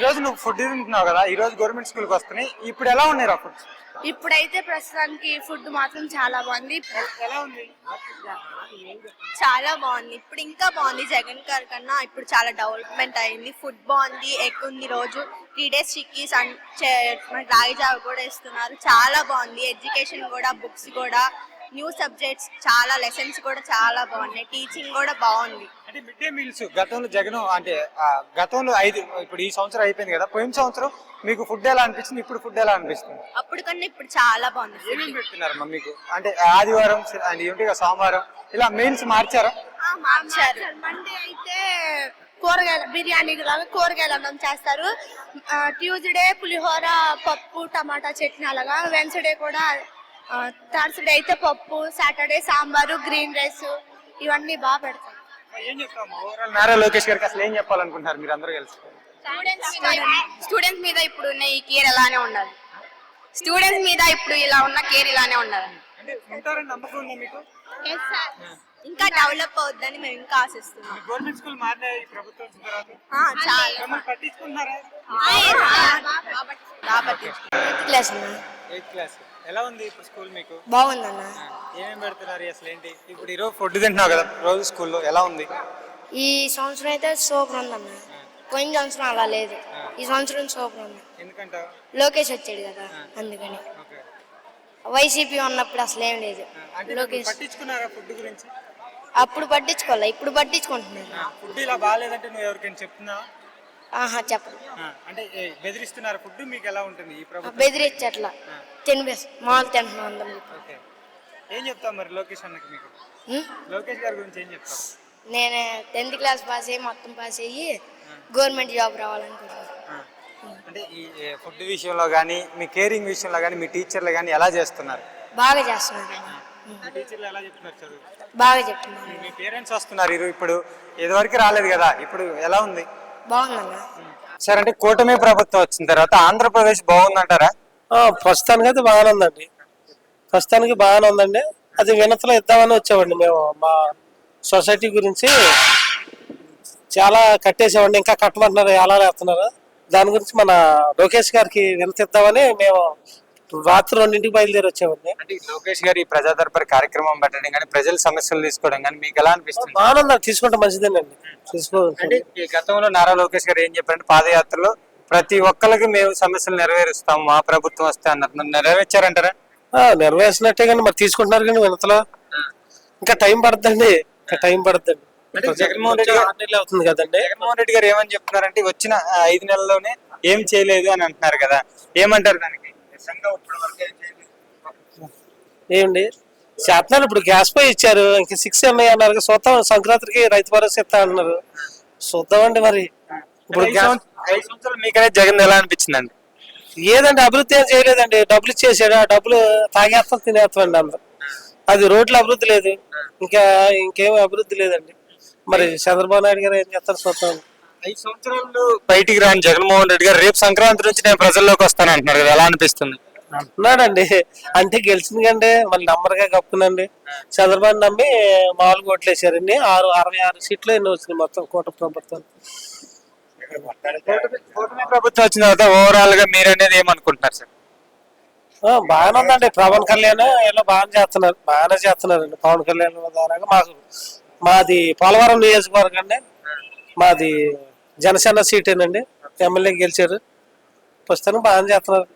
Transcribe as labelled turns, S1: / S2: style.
S1: ఈ రోజు నువ్వు ఫుడ్ తింటున్నావు కదా ఈ రోజు గవర్నమెంట్ స్కూల్కి వస్తున్నాయి. ఇప్పుడు ఎలా ఉన్నాయి రా
S2: ఇప్పుడైతే ప్రస్తుతానికి ఫుడ్ మాత్రం చాలా బాగుంది.
S1: ఎలా ఉంది?
S2: చాలా బాగుంది. ఇప్పుడు ఇంకా బాగుంది. జగన్ గారి కన్నా ఇప్పుడు చాలా డెవలప్మెంట్ అయింది. ఫుడ్ బాగుంది. ఎక్కువ ఉంది రోజు. త్రీ డేస్ చిక్కీస్ రాగి జావ కూడా ఇస్తున్నారు. చాలా బాగుంది. ఎడ్యుకేషన్ కూడా బుక్స్ కూడా న్యూ సబ్జెక్ట్స్ చాలా లెసన్స్ కూడా చాలా బాగున్నాయి. టీచింగ్ కూడా బాగుంది.
S1: అంటే మిడ్ డే మీల్స్ గతంలో జగన్ అంటే గతంలో ఐదు ఇప్పుడు ఈ సంవత్సరం అయిపోయింది కదా పోయిన సంవత్సరం మీకు ఫుడ్ ఎలా అనిపిస్తుంది ఇప్పుడు ఫుడ్ ఎలా అనిపిస్తుంది?
S2: అప్పుడు కన్నా ఇప్పుడు చాలా బాగుంది
S1: ఏమేమి పెడుతున్నారమ్మా మీకు? అంటే ఆదివారం అండ్ ఏంటి సోమవారం ఇలా మెయిల్స్ మార్చారా?
S2: మార్చారు. మండే అయితే కూరగాయల బిర్యానీ లాగా కూరగాయల అన్నం చేస్తారు. ట్యూస్డే పులిహోర పప్పు టమాటా చట్నీ అలాగా. వెన్స్డే కూడా థర్స్డే అయితే పప్పు సాటర్డే సాంబారు గ్రీన్ రైస్ ఇవన్నీ బాగా పెడతారు.
S1: ఏం చెప్తాము ఓవరాల్ నారా లోకేష్ గారికి అసలు ఏం చెప్పాలనుకుంటున్నారు మీరు అందరూ కలిసి
S2: స్టూడెంట్స్ మీద ఇప్పుడు ఉన్న ఈ కేర్ ఇలానే ఉండాలి స్టూడెంట్స్ మీద ఇప్పుడు ఇలా ఉన్న కేర్ ఇలానే ఉండాలి
S1: అంటే ఉంటారని నమ్మకం ఉందా మీకు
S2: ఇంకా డెవలప్ అవుద్దని మేము ఇంకా ఆశిస్తున్నాం
S1: గవర్నమెంట్ స్కూల్ మారినాయి ఈ ప్రభుత్వం వచ్చిన తర్వాత
S2: చాలా
S3: క్లాస్
S1: ఎయిత్ క్లాస్ ఎలా ఉంది ఇప్పుడు స్కూల్ మీకు?
S3: బాగుందన్న
S1: ఏమేమి పెడుతున్నారు అసలు ఏంటి? ఇప్పుడు ఈరోజు ఫుడ్ తింటున్నావు కదా రోజు స్కూల్లో ఎలా ఉంది?
S3: ఈ సంవత్సరం అయితే సూపర్ ఉందన్న పోయిన సంవత్సరం అలా లేదు ఈ సంవత్సరం సూపర్ ఉంది.
S1: ఎందుకంటే
S3: లోకేష్ వచ్చాడు కదా అందుకని. వైసీపీ ఉన్నప్పుడు అసలు ఏం లేదు. లోకేష్.
S1: పట్టించుకున్నారా ఫుడ్ గురించి?
S3: అప్పుడు పట్టించుకోవాలి? ఇప్పుడు పట్టించుకుంటున్నారు
S1: ఫుడ్ ఇలా బాగాలేదంటే నువ్వు ఎవరికైనా చెప్తున్నావా?
S3: ఆహా చెప్పరు
S1: ఆ, అంటే బెదిరిస్తున్నారు ఫుడ్ మీకు ఎలా ఉంటుంది ఈ ప్రభుత్వం?
S3: బెదిరించట్లా. తినిపేసి మామూలు తింటున్నాం అందరం.
S1: ఓకే. ఏం చెప్తావు మరి లోకేష్ అన్నకి మీకు? లోకేష్ గారి గురించి ఏం చెప్తావు?
S3: నేను టెన్త్ క్లాస్ పాస్ అయ్యి మొత్తం పాస్ అయ్యి గవర్నమెంట్ జాబ్ రావాలనుకుంటున్నాను
S1: అంటే ఈ ఫుడ్ విషయంలో కానీ మీ కేరింగ్ విషయంలో కానీ మీ టీచర్లు కానీ ఎలా చేస్తున్నారు?
S3: బాగా చేస్తున్నారు.
S1: టీచర్లు ఎలా చెప్తున్నారు చదువు?
S3: బాగా చెప్తున్నారు.
S1: మీ పేరెంట్స్ వస్తున్నారు ఇప్పుడు ఇదివరకు రాలేదు కదా ఇప్పుడు ఎలా ఉంది?
S3: బాగుందన్న.
S1: సార్ అంటే కూటమి ప్రభుత్వం వచ్చిన తర్వాత ఆంధ్రప్రదేశ్ బాగుందంటారా?
S4: ప్రస్తుతానికి అయితే బాగానే ఉందండి ప్రస్తుతానికి బాగానే ఉందండి అది వినతలో ఇద్దామని వచ్చామండి మేము. మా సొసైటీ గురించి చాలా కట్టేసామండి. ఇంకా కట్టమంటున్నారు ఎలా వేస్తున్నారు దాని గురించి మన లోకేష్ గారికి వినతి ఇద్దామని మేము రాత్రి రెండింటికి బయలుదేరి వచ్చామండి
S1: అంటే లోకేష్ గారి ఈ ప్రజా దర్బార్ కార్యక్రమం పెట్టడం కానీ ప్రజల సమస్యలు తీసుకోవడం కానీ మీకు ఎలా అనిపిస్తుంది?
S4: ఉందండి తీసుకుంటే మంచిదేనండి. తీసుకో
S1: అంటే ఈ గతంలో నారా లోకేష్ గారు ఏం చెప్పారంటే పాదయాత్రలో ప్రతి ఒక్కరికి మేము సమస్యలు నెరవేరుస్తాం మా ప్రభుత్వం వస్తే అన్నారు నెరవేర్చారంటారా?
S4: ఆ, నెరవేర్చినట్టే కానీ మరి తీసుకుంటున్నారు కానీ వినతలో ఇంకా టైం పడుతుందండి ఇంకా టైం పడుతుందండి
S1: అంటే జగన్మోహన్ రెడ్డి గారు-
S4: అవుతుంది కదండి.
S1: జగన్మోహన్ రెడ్డి గారు ఏమని చెప్తున్నారంటే వచ్చిన ఆ, ఐదు నెలల్లోనే ఏం చేయలేదు అని అంటున్నారు కదా. ఏమంటారు దానికి?
S4: ఏమండి? చేస్తున్నారు. ఇప్పుడు గ్యాస్ పై ఇచ్చారు. ఇంక సిక్స్ ఉన్నాయి అన్నారు చూద్దాం. సంక్రాంతికి రైతు భరోసా ఇస్తా అన్నారు చూద్దామండి మరి. ఇప్పుడు
S1: ఐదు సంవత్సరాలు మీకనే జగన్ ఎలా అనిపించిందండి?
S4: ఏదండి? అభివృద్ధి ఏం చేయలేదండి. డబ్బులు ఇచ్చేసాడు. ఆ డబ్బులు తాగేస్తాం తినేస్తామండి అందరు. అది రోడ్ల అభివృద్ధి లేదు. ఇంకా ఇంకేం అభివృద్ధి లేదండి. మరి చంద్రబాబు నాయుడు గారు ఏం చేస్తారు చూద్దాం.
S1: ఐదు సంవత్సరాలు బయటికి రాని జగన్మోహన్ రెడ్డి గారు రేపు సంక్రాంతి నుంచి నేను ప్రజల్లోకి వస్తాను అంటున్నారు కదా ఎలా అనిపిస్తుంది?
S4: అంటున్నాడండి. అంటే గెలిచింది కండి మళ్ళీ నంబర్గా కప్పుకునండి చంద్రబాబు నమ్మి మామూలుగా ఓట్లేసారండి ఆరు అరవై ఆరు సీట్లు ఎన్ని వచ్చినాయి మొత్తం కూట ప్రభుత్వం.
S1: కూటమి- కూటమి ప్రభుత్వం వచ్చిన తర్వాత ఓవరాల్గా మీరు అనేది ఏమనుకుంటున్నారు సార్?
S4: ఆ, బాగానే ఉందండి. పవన్ కళ్యాణ్ ఇలా బాగానే చేస్తున్నారు. బాగానే చేస్తున్నారండి. పవన్ కళ్యాణ్ ద్వారా మాకు మాది పోలవరం నియోజకవర్గం అండి. మాది జనసేన సీటేనండి. ఎమ్మెల్యే గెలిచారు. ప్రస్తుతానికి బాగానే చేస్తున్నారు.